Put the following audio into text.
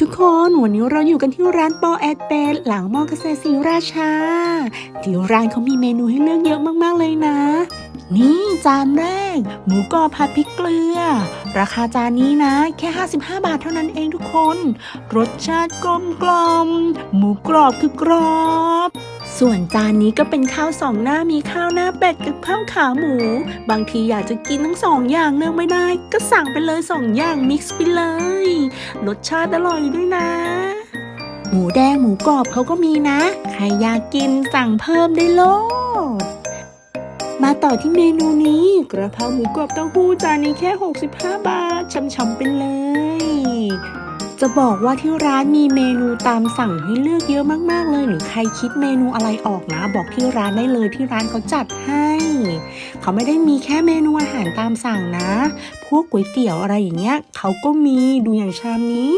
ทุกคนวันนี้เราอยู่กันที่ร้านปอแอดเป็ดหลังมอเกษตรศรีราชา ที่ร้านเขามีเมนูให้เลือกเยอะมากๆเลยนะ นี่จานแรก หมูกรอบผัดพริกเกลือ ราคาจานนี้นะ แค่ 55 บาทเท่านั้นเองทุกคน รสชาติกลมกลอมๆหมูกรอบคือกรอบ ส่วนจานนี้ก็เป็นข้าวสองหน้ามีข้าวหน้าเป็ดกับข้าวขาหมู บางทีอยากจะกินทั้งสองอย่างเลือกไม่ได้ ก็สั่งไปเลยสองอย่างมิกซ์ไปเลย รสชาติอร่อยด้วยนะ หมูแดงหมูกรอบเขาก็มีนะ ใครอยากกินสั่งเพิ่มได้โลดมาต่อที่เมนูนี้ กระเพราหมูกรอบเต้าหู้จานนี้แค่ 65 บาทช่ำๆไปเลย จะบอกว่าที่ร้านมีเมนูตามสั่งให้เลือกเยอะมากๆเลย หรือใครคิดเมนูอะไรออกนะ บอกที่ร้านได้เลยที่ร้านเขาจัดให้ เขาไม่ได้มีแค่เมนูอาหารตามสั่งนะ พวกก๋วยเตี๋ยวอะไรอย่างเงี้ยเขาก็มีดูอย่างชามนี้